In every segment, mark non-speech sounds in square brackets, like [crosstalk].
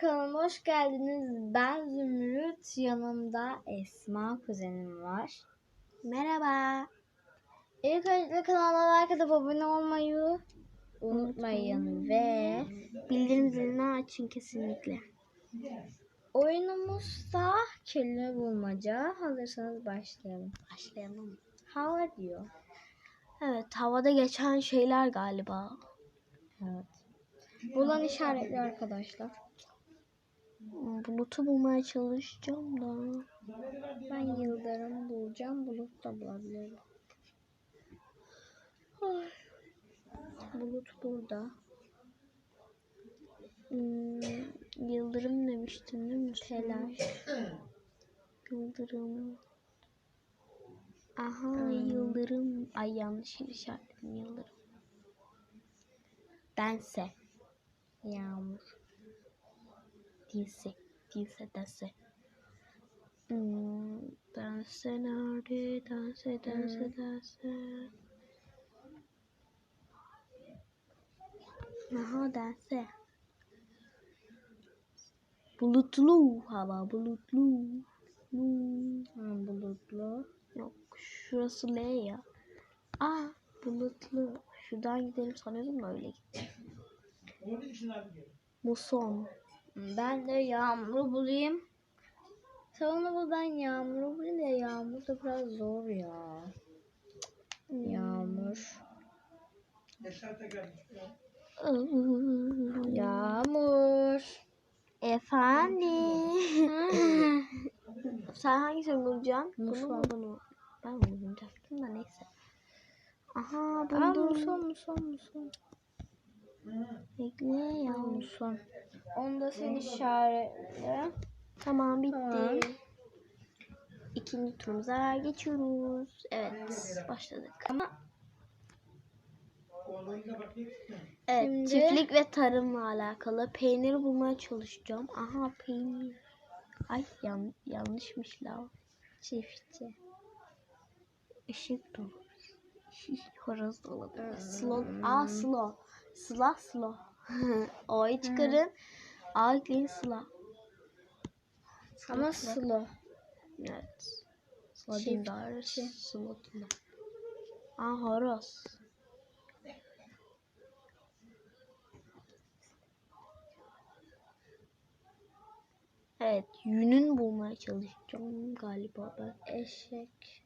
kanalıma hoş geldiniz. Ben Zümrüt. Yanımda Esma kuzenim var. Merhaba. İlk önce kanalıma like atıp abone olmayı unutmayın ve Bildirim zilini açın kesinlikle. oyunumuzda kelime bulmaca. Hazırsanız başlayalım. Başlayalım. Hava diyor. Evet havada geçen şeyler galiba. Evet. Bulan işaretli arkadaşlar. Bulutu bulmaya çalışacağım da. Ben yıldırım bulacağım. Bulut da bulabilirim. Ay. Bulut burada. Hmm, yıldırım demiştin değil mi? Telaş. Yıldırım. Aha Hmm. yıldırım. Ay yanlış işaretledim yıldırım. Dense. Yağmur. Değilse. Değilse dense. Hmm, dense nerede? Dense dense Hmm. dense. Aha dense. Bulutlu hava bulutlu. Hmm. Ha, bulutlu. Yok şurası L ya. Aa bulutlu. Şuradan gidelim sanıyordum da öyle gittim. Muson. Ben de yağmuru bulayım. Onu bul ben yağmuru bulayım da yağmur da biraz zor ya. Yağmur. Yağmur. Efendim. [laughs] Sen hangisini bulacaksın? Bunu mu bunu? Ben bunu bulacaktım da neyse. Aha Aa, buldum. muson muson muson. Bekle ya. Aa, muson. Onu da sen işaretle. Tamam bitti. Tamam. İkinci turumuza geçiyoruz. Evet başladık. Ama Evet Şimdi- çiftlik ve tarımla alakalı peyniri bulmaya çalışacağım. Aha peynir. Ay yan, yanlışmış la. çiftçi. Işık da olur. [laughs] Horoz olabilir. Hmm. Slow. Aa slow. Sıla slow. [laughs] O'yu çıkarın. A ekleyin sıla. Ama slow. Evet. Sıla değil daha Çiftçi. slow değil. Aa horoz. Evet, yünün bulmaya çalışacağım galiba ben. Eşek.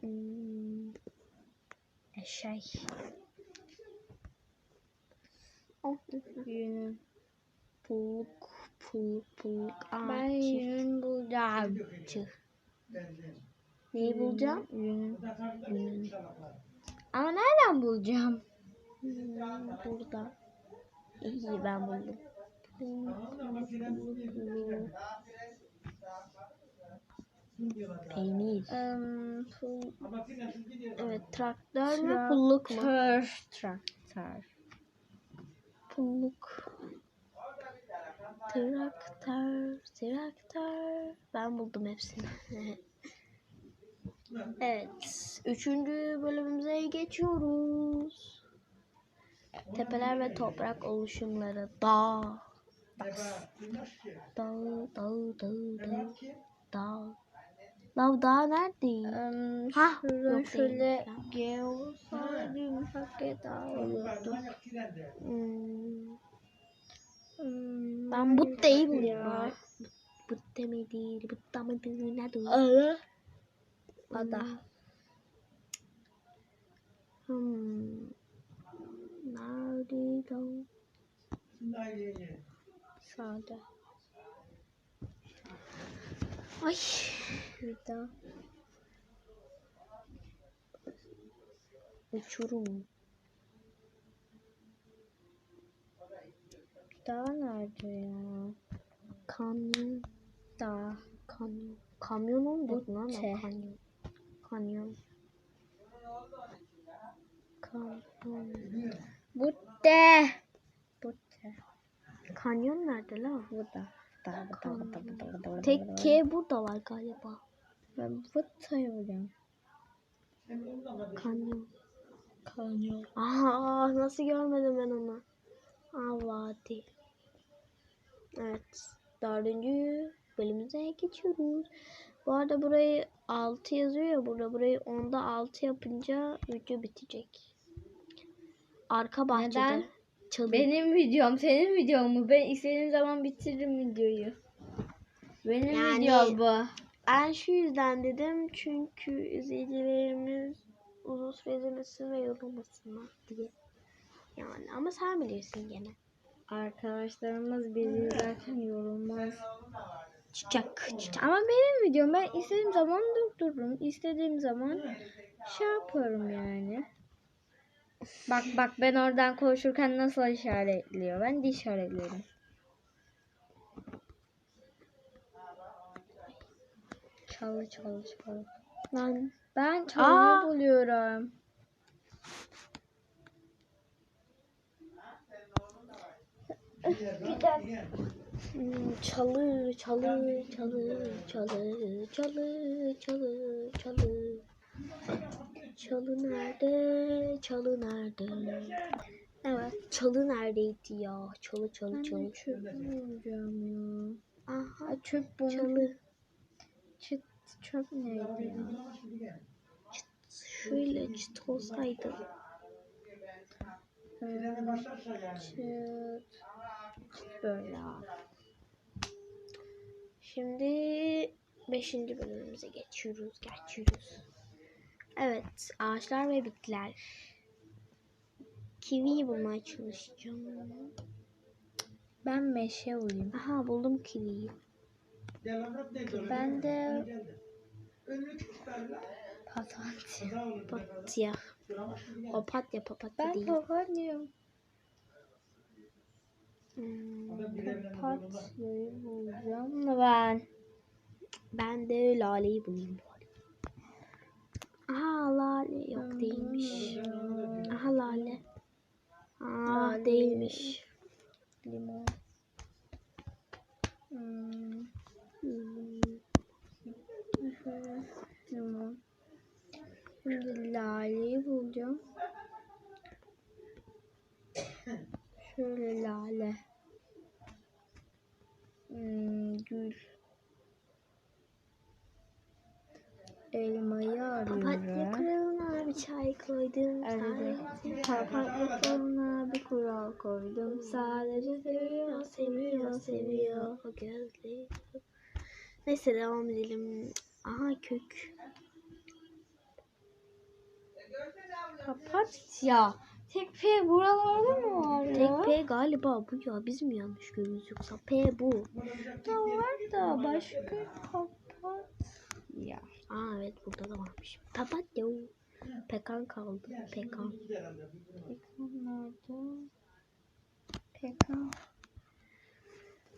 Hmm, Eşek. Oh, Yünün. puluk, puluk, puluk. Aa, Ben yün bulacağım. Neyi bulacağım? Yün. Ama nereden bulacağım? Hmm, burada. İyi ben buldum. Peynir. Um, pul Evet traktör mü pulluk mu? Traktör. Traktör. Pulluk. Traktör, traktör. Ben buldum hepsini. [laughs] evet. Üçüncü bölümümüze geçiyoruz. Tepeler ve toprak oluşumları. Dağ. Dağ, dağ, dağ, dağ. Dağ. Lav dağ nerede? Um, şurada yok şöyle değil. G olsaydı yumuşak G daha olurdu. Hmm, Hmm, ben but değil mi ya? But demedi, but demedi, ne diyor? Ada. Ada. Hmm. Nerede dağ? Sağda. Ay. Burada. Uçurum. Dağ nerede ya? Kanyon. Dağ. Kanyon. Kamyon olmadı lan kanyon. Kanyon. Kanyon. Butte. Butte. Kanyon nerede la? Burada. Dağ, burada, burada, burada, burada, burada, Tek. K burada var galiba. Ben Butta'yı bulacağım. Kanyon. Kanyon. Aa nasıl görmedim ben onu? Aa vadi. Evet. Dördüncü bölümümüze geçiyoruz. Bu arada burayı 6 yazıyor ya burada. Burayı 10'da 6 yapınca video bitecek. Arka bahçede. Neden? Çalı. Benim videom senin videon mu? Ben istediğim zaman bitiririm videoyu. Benim Yani- videom bu. Ben şu yüzden dedim çünkü izleyicilerimiz uzun süre izlemesin ve yorulmasınlar diye. Yani ama sen bilirsin gene. Arkadaşlarımız bizi zaten yorulmaz. Çiçek. çiçek. Ama benim videom ben istediğim zaman durdururum. İstediğim zaman şey yaparım yani. Bak bak ben oradan konuşurken nasıl işaretliyor. Ben de işaretlerim. Çalı çalı çalı. Lan Ben çalıyı Aa! buluyorum. Hmm, çalı çalı çalı çalı çalı çalı çalı çalı nerede çalı nerede evet çalı neredeydi ya çalı çalı çalı çöp bulacağım ya. aha çöp buldum. çalı Çıt, çöp neydi? şöyle çıt olsaydı çıt. böyle. Şimdi 5. bölümümüze geçiyoruz, geçiyoruz. Evet, ağaçlar ve bitkiler. Kiviyi bulmaya çalışacağım. Ben meşe bulayım. Aha buldum kiviyi. Ben de papatya. Papatya. Papatya papatya Ben değil. papatyam. Hmm, Papatyayı bulacağım mı ben? ben de laleyi bulayım. Aha lale yok değilmiş. Aha lale. Aa değilmiş. Limon. Hmm, limon. Şimdi laleyi bulacağım. Şöyle lale. Hmm, gül. Elmayı Papatya arıyorum. kralına bir çay koluna bir kural koydum. Sadece seviyor, seviyor, seviyor. O gözleri. Neyse devam edelim. Aha kök. Papatya. Tek P buralarda mı var ya? Tek P galiba bu ya. Biz mi yanlış görüyoruz yoksa P bu. Da var da başka papatya. Aa evet burada da varmış. Papatya. Pekan kaldı. Pekan. Pekan nerede? Pekan.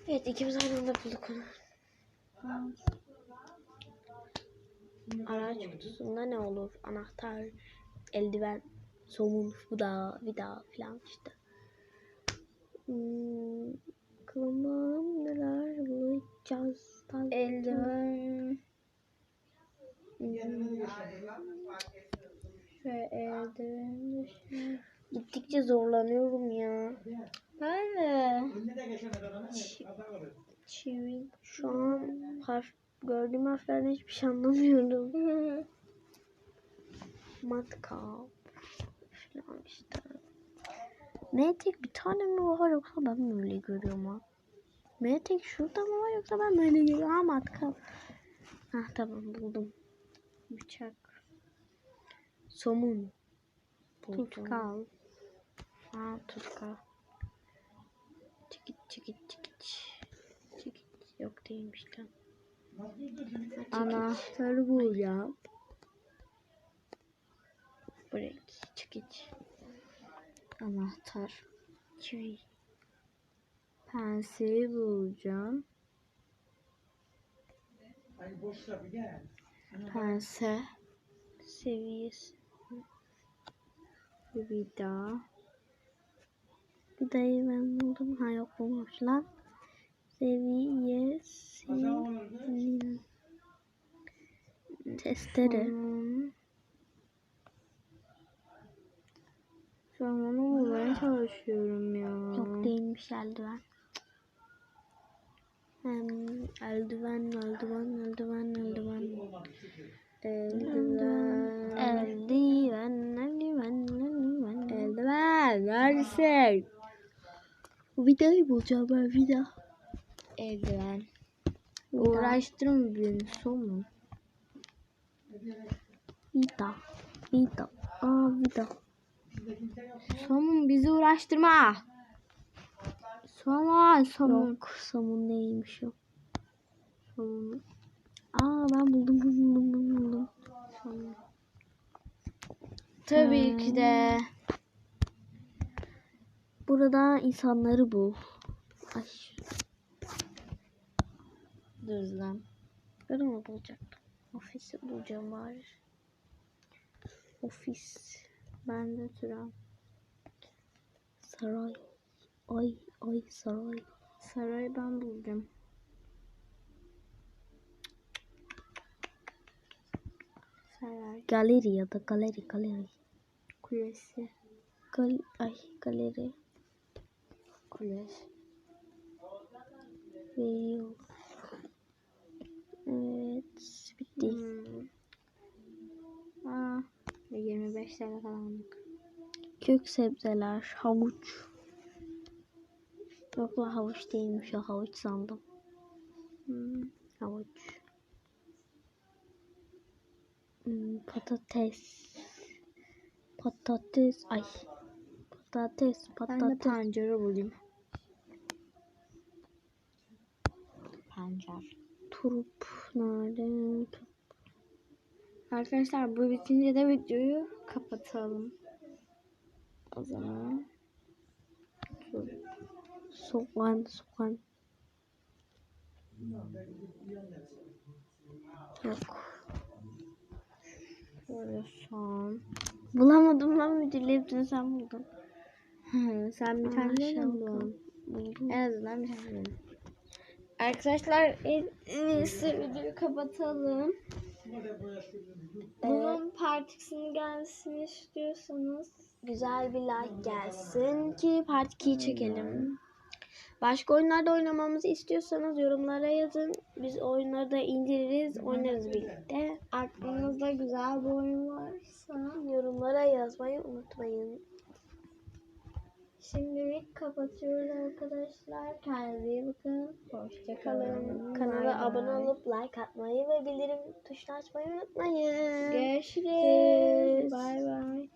Evet ikimiz aynı anda bulduk onu. Araç kutusunda ne olur? Anahtar, eldiven, somun, vida, vida falan işte. Hmm, bakalım neler bulacağız. Eldiven. Hmm. Ve eldiven düşün. Gittikçe zorlanıyorum ya. Ben de. Çivi. Şu an harf gördüğüm harflerden hiçbir şey anlamıyorum. Matkap falan işte. M tek bir tane mi var yoksa ben mi öyle görüyorum ha? M tek şurada mı var yoksa ben mi öyle görüyorum? Ha matkap. Hah tamam buldum. Bıçak. Somun. Buldum. Tutkal. Ha tutkal. Çekit çekit çekit. Çekit. Yok değilmiş lan. Çekit. Anahtarı bulacağım. Break. Çekiç. Anahtar. Çivi. Penseyi bulacağım. Pense. Seviyesi. Bir daha. Bir dayı ben buldum. Ha yok bulmamış lan. Seviyesi. Testere. Şu an onu bulmaya çalışıyorum ya. Yok değilmiş eldiven. Eldiven, eldiven, eldiven, eldiven. Eldiven. Neredesin? Vidayı bulacağım ben vida. Eldiven. Uğraştırma beni son Vida. Vida. Aa vida. Somun bizi uğraştırma. Somun, somun. Yok somun neymiş o. Somun. Aa ben buldum buldum buldum buldum. somun. Tabii ki de. Burada insanları bul. Ay Dur lan. ben onu bulacaktım. Ofisi bulacağım bari. Ofis. Ben de Turan. Saray. Ay ay saray. Sarayı ben buldum. Saray Galeri ya da galeri galeri. kulesi. Gal ay galeri. Kulesi. Veriyor. Evet bitti. Hmm. Aa, 25 tane falandık. Kök sebzeler, havuç. Yok la havuç değilmiş o havuç sandım. Hmm. Havuç. Hmm, patates. Patates. Ay. Patates. Ben de Patates. pancarı bulayım. Pancar. Turp. Nerede? Arkadaşlar bu bitince de videoyu kapatalım. O zaman. Soğan. Soğan. Yok. Böyle son. Bulamadım lan hepsini sen buldun. Sen bir tane. Buldum. En azından bir tane buldum. Arkadaşlar en en iyisi videoyu kapatalım. Bunun part 2'sini gelsin istiyorsanız güzel bir like gelsin ki part 2'yi çekelim. Başka oyunlarda oynamamızı istiyorsanız yorumlara yazın. Biz oyunları da indiririz, oynarız birlikte. aklınızda güzel bir oyun varsa Yorumlara yazmayı unutmayın. Şimdilik kapatıyoruz arkadaşlar. Kendinize iyi bakın. Hoşçakalın. Kanala abone olup like atmayı ve bildirim tuşunu açmayı unutmayın. Görüşürüz. Bay bay.